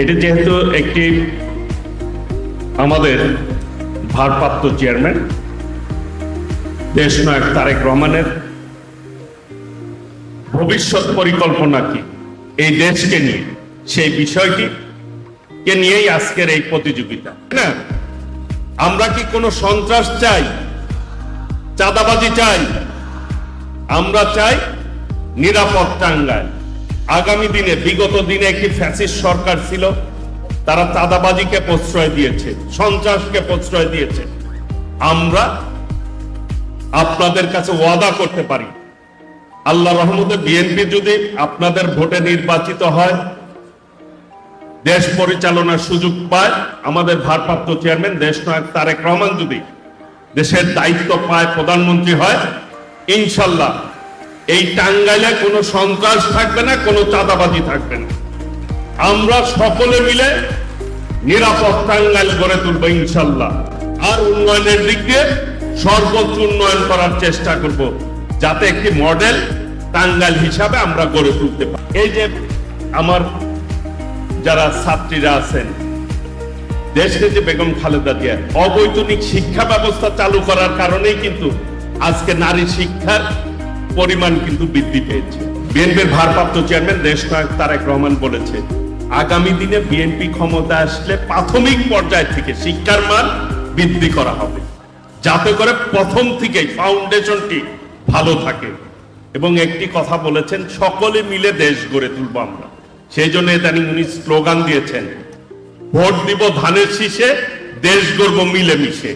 এটি যেহেতু একটি আমাদের ভারপ্রাপ্ত চেয়ারম্যান দেশ নায়ক তারেক রহমানের ভবিষ্যৎ পরিকল্পনা কি? এই দেশকে নিয়ে, সেই বিষয়টি কে নিয়েই আজকের এই প্রতিযোগিতা। না, আমরা কি কোনো সন্ত্রাস চাই? চাঁদাবাজি চাই? আমরা চাই নিরাপদ টাঙ্গায় আগামী দিনে, বিগত দিনে একটি ফ্যাসিস্ট সরকার ছিল, তারা চাঁদাবাজিকে প্রশ্রয় দিয়েছে, সন্ত্রাসকে প্রশ্রয় দিয়েছে। আমরা আপনাদের কাছে ওয়াদা করতে পারি। আল্লাহ রহমতে বিএনপি যদি আপনাদের ভোটে নির্বাচিত হয়, দেশ পরিচালনার সুযোগ পায়, আমাদের ভারপ্রাপ্ত চেয়ারম্যান দেশ নায়ক তারেক রহমান যদি দেশের দায়িত্ব পায়, প্রধানমন্ত্রী হয়, ইনশাল্লাহ এই টাঙ্গাইলে কোনো সন্ত্রাস থাকবে না, কোনো চাঁদাবাজি থাকবে না। আমরা সকলে মিলে নিরাপদ টাঙ্গাইল গড়ে তুলবো ইনশাল্লাহ। আর উন্নয়নের দিক দিয়ে সর্বোচ্চ উন্নয়ন করার চেষ্টা করব, যাতে একটি মডেল টাঙ্গাইল হিসাবে আমরা গড়ে তুলতে পারি। এই যে আমার যারা ছাত্রীরা আছেন দেশে যে বেগম খালেদা জিয়া, অবৈতনিক শিক্ষা ব্যবস্থা চালু করার কারণেই কিন্তু আজকে নারী শিক্ষার পরিমাণ কিন্তু বৃদ্ধি পেয়েছে। বিএনপির ভারপ্রাপ্ত চেয়ারম্যান দেশ নায়ক তারেক রহমান বলেছে, আগামী দিনে বিএনপি ক্ষমতা আসলে প্রাথমিক পর্যায় থেকে শিক্ষার মান বৃদ্ধি করা হবে। যাতে করে প্রথম থেকেই ফাউন্ডেশনটি ভালো থাকে। এবং একটি কথা বলেছেন, সকলে মিলে দেশ গড়ে তুলব আমরা। সেই জন্য ইদানিং উনি স্লোগান দিয়েছেন, ভোট দিব ধানের শীষে, দেশ গর্ব মিলেমিশে।